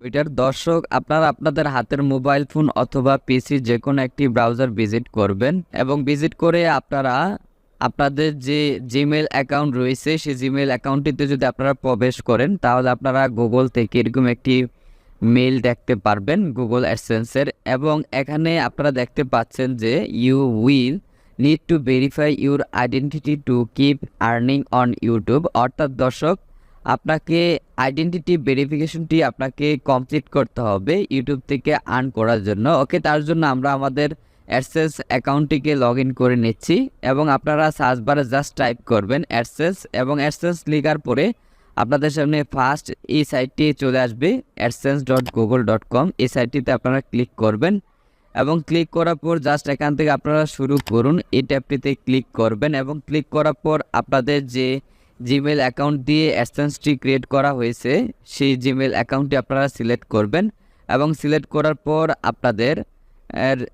এটার দর্শক, আপনারা আপনাদের হাতের মোবাইল ফোন অথবা পিসি যে কোনো একটি ব্রাউজার ভিজিট করবেন এবং ভিজিট করে আপনারা আপনাদের যে জিমেল অ্যাকাউন্ট রয়েছে, সেই জিমেল অ্যাকাউন্টটিতে যদি আপনারা প্রবেশ করেন, তাহলে আপনারা গুগল থেকে এরকম একটি মেল দেখতে পারবেন গুগল অ্যাডসেন্সের এবং এখানে আপনারা দেখতে পাচ্ছেন যে you will need to verify your identity to keep earning on YouTube. অর্থাৎ দর্শক আপনাকে আইডেন্টিটি ভেরিফিকেশনটি আপনাকে কমপ্লিট করতে হবে ইউটিউব থেকে আর্ন করার জন্য। ওকে তার জন্য আমরা আমাদের অ্যাডসেস অ্যাকাউন্টটিকে লগ ইন করে নিচ্ছি এবং আপনারা সার্চ বারে জাস্ট টাইপ করবেন অ্যাডসেস এবং অ্যাডসেন্স লেখার পরে আপনাদের সামনে ফার্স্ট এই সাইটটি চলে আসবে AdSense dot Google dot com এই সাইটটিতে আপনারা ক্লিক করবেন এবং ক্লিক করার পর জাস্ট এখান থেকে আপনারা শুরু করুন। এই ট্যাবটিতে ক্লিক করবেন এবং ক্লিক করার পর আপনাদের যে জিমেল অ্যাকাউন্ট দিয়ে অ্যাডসেন্সটি ক্রিয়েট করা হয়েছে। সেই জিমেল অ্যাকাউন্টটি আপনারা সিলেক্ট করবেন এবং সিলেক্ট করার পর আপনাদের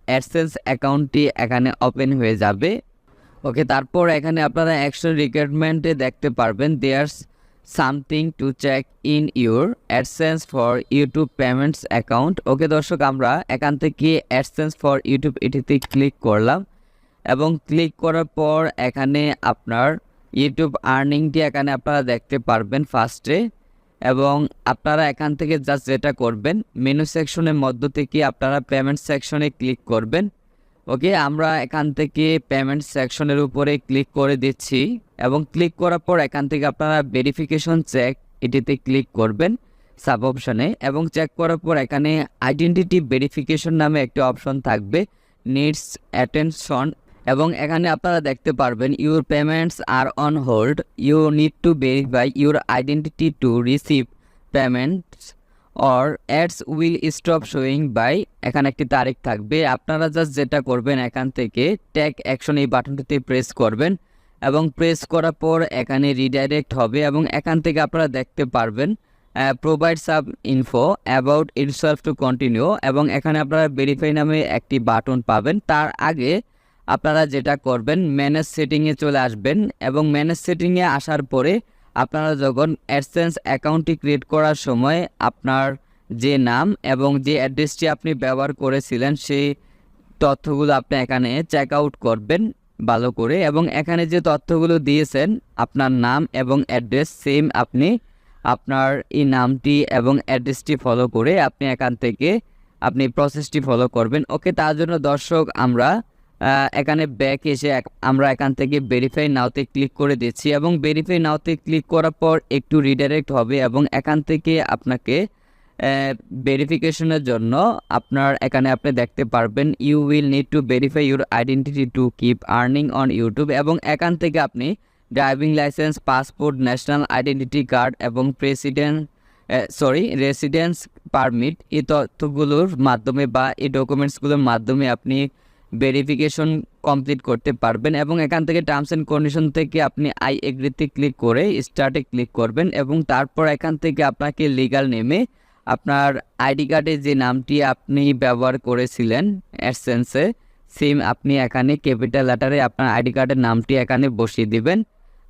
অ্যাডসেন্স অ্যাকাউন্টটি এখানে ওপেন হয়ে যাবে। ওকে তারপর এখানে আপনারা অ্যাকশন রিকোয়ারমেন্টে দেখতে পারবেন। There's something to check in your AdSense for YouTube payments account okay দর্শক, আমরা এখান থেকে অ্যাডসেন্স ফর ইউটিউব এটিতে ক্লিক করলাম এবং ক্লিক করার পর এখানে আপনার ইউটিউব আর্নিংটি এখানে আপনারা দেখতে পারবেন ফার্স্টে এবং আপনারা এখান থেকে জাস্ট যেটা করবেন মেনু সেকশনের মধ্য থেকে আপনারা পেমেন্ট সেকশনে ক্লিক করবেন। ওকে আমরা এখান থেকে পেমেন্ট সেকশনের উপরে ক্লিক করে দিচ্ছি এবং ক্লিক করার পর এখান থেকে আপনারা ভেরিফিকেশন চেক এটিতে ক্লিক করবেন সাব অপশানে এবং চেক করার পর এখানে আইডেন্টিটি ভেরিফিকেশন নামে একটি অপশন থাকবে নিডস অ্যাটেনশন এবং এখানে আপনারা দেখতে পারবেন your payments are on hold you need to verify your identity to receive payments or ads will stop showing by এখানে একটি তারিখ থাকবে। আপনারা জাস্ট যেটা করবেন এখান থেকে ট্যাগ অ্যাকশন এই বাটনটিতে প্রেস করবেন এবং প্রেস করার পর এখানে রিডাইরেক্ট হবে এবং এখান থেকে আপনারা দেখতে পারবেন provide some info about itself to continue এবং এখানে আপনারা ভেরিফাই নামে একটি বাটন পাবেন। তার আগে আপনারা যেটা করবেন ম্যানেজ সেটিংয়ে চলে আসবেন এবং ম্যানেজ সেটিংয়ে আসার পরে আপনারা যখন অ্যাডসেন্স অ্যাকাউন্টটি ক্রিয়েট করার সময় আপনার যে নাম এবং যে অ্যাড্রেসটি আপনি ব্যবহার করেছিলেন, সেই তথ্যগুলো আপনি এখানে চেক আউট করবেন ভালো করে এবং এখানে যে তথ্যগুলো দিয়েছেন, আপনার নাম এবং অ্যাড্রেস সেম আপনি আপনার এই নামটি এবং অ্যাড্রেসটি ফলো করে আপনি এখান থেকে আপনি প্রসেসটি ফলো করবেন। ওকে তার জন্য দর্শক, আমরা এখানে ব্যাক এসে আমরা এখান থেকে ভেরিফাই নাওতে ক্লিক করে দিচ্ছি এবং ভেরিফাই নাওতে ক্লিক করার পর একটু রিডাইরেক্ট হবে এবং এখান থেকে আপনাকে ভেরিফিকেশনের জন্য আপনার এখানে আপনি দেখতে পারবেন you will need to verify your identity to keep earning on YouTube এবং এখান থেকে আপনি driving licence passport national identity card এবং প্রেসিডেন্ট সরি রেসিডেন্স পারমিট এই তথ্যগুলোর মাধ্যমে বা এই ডকুমেন্টসগুলোর মাধ্যমে আপনি ভেরিফিকেশন কমপ্লিট করতে পারবেন এবং এখান থেকে টার্মস অ্যান্ড কন্ডিশন থেকে আপনি আই এগ্রিতে ক্লিক করে স্টার্টে ক্লিক করবেন এবং তারপর এখান থেকে আপনাকে লিগাল নেমে আপনার আইডি কার্ডে যে নামটি আপনি ব্যবহার করেছিলেন অ্যাডসেন্সে সেম আপনি এখানে ক্যাপিটাল লেটারে আপনার আইডি কার্ডের নামটি এখানে বসিয়ে দিবেন।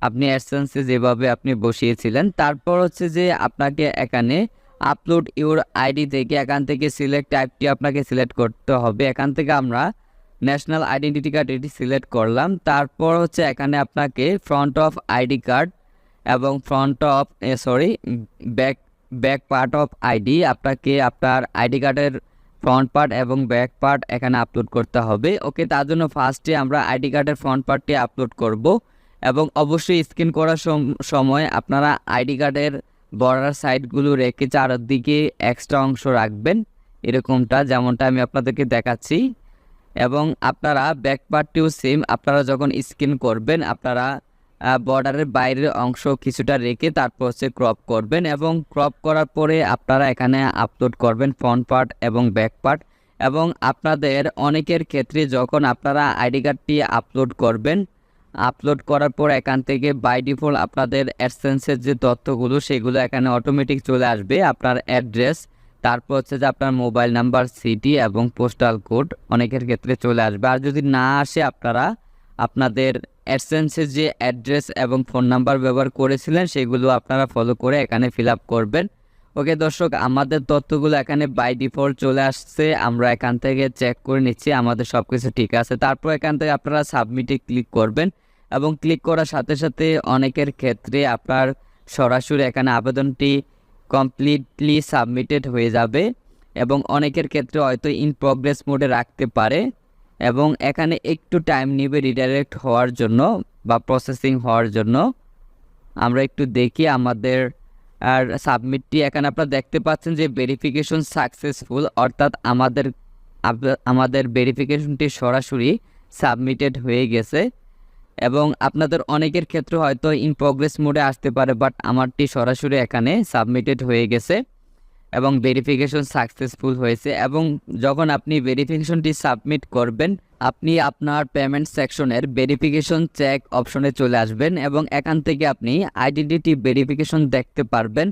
আপনি অ্যাডসেন্সে যেভাবে আপনি বসিয়েছিলেন, তারপর হচ্ছে যে আপনাকে এখানে আপলোড ইউর আইডি থেকে এখান থেকে সিলেক্ট টাইপটি আপনাকে সিলেক্ট করতে হবে। এখান থেকে আমরা ন্যাশনাল আইডেন্টিটি কার্ড এটি সিলেক্ট করলাম। তারপর হচ্ছে এখানে আপনাকে ফ্রন্ট অফ আইডি কার্ড এবং front of sorry back back part of ID আপনাকে আপনার আইডি কার্ডের ফ্রন্ট পার্ট এবং ব্যাক পার্ট এখানে আপলোড করতে হবে। ওকে, তার জন্য ফার্স্টে আমরা আইডি কার্ডের ফ্রন্ট পার্টটি আপলোড করব এবং অবশ্যই স্ক্যান করার সম- সময় আপনারা আইডি কার্ডের বর্ডার সাইডগুলো রেখে চারদিকে এক্সট্রা অংশ রাখবেন। এরকমটা যেমনটা আমি আপনাদেরকে দেখাচ্ছি। এবং আপনারা ব্যাক পার্টটিও সেম আপনারা যখন স্ক্যান করবেন, আপনারা বর্ডারের বাইরের অংশ কিছুটা রেখে তারপর হচ্ছে ক্রপ করবেন এবং ক্রপ করার পরে আপনারা এখানে আপলোড করবেন ফ্রন্ট পার্ট এবং ব্যাক পার্ট এবং আপনাদের অনেকের ক্ষেত্রে যখন আপনারা আইডি কার্ডটি আপলোড করবেন আপলোড করার পর এখান থেকে বাই ডিফল্ট আপনাদের অ্যাডসেন্সের যে তথ্যগুলো, সেগুলো এখানে অটোমেটিক চলে আসবে। আপনার অ্যাড্রেস তারপর হচ্ছে যে আপনার মোবাইল নাম্বার, সিটি এবং পোস্টাল কোড অনেকের ক্ষেত্রে চলে আসবে। আর যদি না আসে আপনারা আপনাদের অ্যাডসেন্সের যে অ্যাড্রেস এবং ফোন নাম্বার ব্যবহার করেছিলেন, সেগুলো আপনারা ফলো করে এখানে ফিল করবেন। ওকে দর্শক, আমাদের তথ্যগুলো এখানে বাই ডিফল্ট চলে আসছে। আমরা এখান থেকে চেক করে নিচ্ছি, আমাদের সব কিছু ঠিক আছে। তারপর এখান থেকে আপনারা সাবমিটে ক্লিক করবেন এবং ক্লিক করার সাথে সাথে অনেকের ক্ষেত্রে আপনার সরাসরি এখানে আবেদনটি কমপ্লিটলি সাবমিটেড হয়ে যাবে এবং অনেকের ক্ষেত্রে হয়তো ইন প্রগ্রেস মোডে রাখতে পারে এবং এখানে একটু টাইম নেবে রিডাইরেক্ট হওয়ার জন্য বা প্রসেসিং হওয়ার জন্য। আমরা একটু দেখি আমাদের, আর সাবমিটটি এখানে আপনারা দেখতে পাচ্ছেন যে ভেরিফিকেশন সাকসেসফুল অর্থাৎ আমাদের আমাদের ভেরিফিকেশনটি সরাসরি সাবমিটেড হয়ে গেছে। এবং আপনাদের অনেকের ক্ষেত্রে হয়তো ইন প্রগ্রেস মোডে আসতে পারে বাট আমারটি সরাসরি এখানে সাবমিটেড হয়ে গেছে এবং ভেরিফিকেশন সাকসেসফুল হয়েছে এবং যখন আপনি ভেরিফিকেশনটি সাবমিট করবেন, আপনি আপনার পেমেন্ট সেকশনের ভেরিফিকেশন চেক অপশনে চলে আসবেন এবং এখান থেকে আপনি আইডেন্টিটি ভেরিফিকেশন দেখতে পারবেন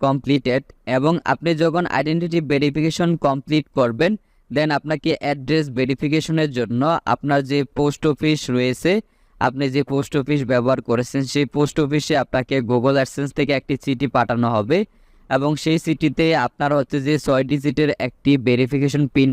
কমপ্লিটেড এবং আপনি যখন আইডেন্টিটি ভেরিফিকেশন কমপ্লিট করবেন দেন আপনাকে অ্যাড্রেস ভেরিফিকেশনের জন্য আপনার যে পোস্ট অফিস রয়েছে আপনি যে পোস্ট অফিস ব্যবহার করেছেন, সেই পোস্ট অফিসে আপনাকে গুগল অ্যাডসেন্স থেকে একটি চিঠি পাঠানো হবে এবং সেই চিঠিতে আপনার হচ্ছে যে ছয় ডিজিটের একটি ভেরিফিকেশন পিন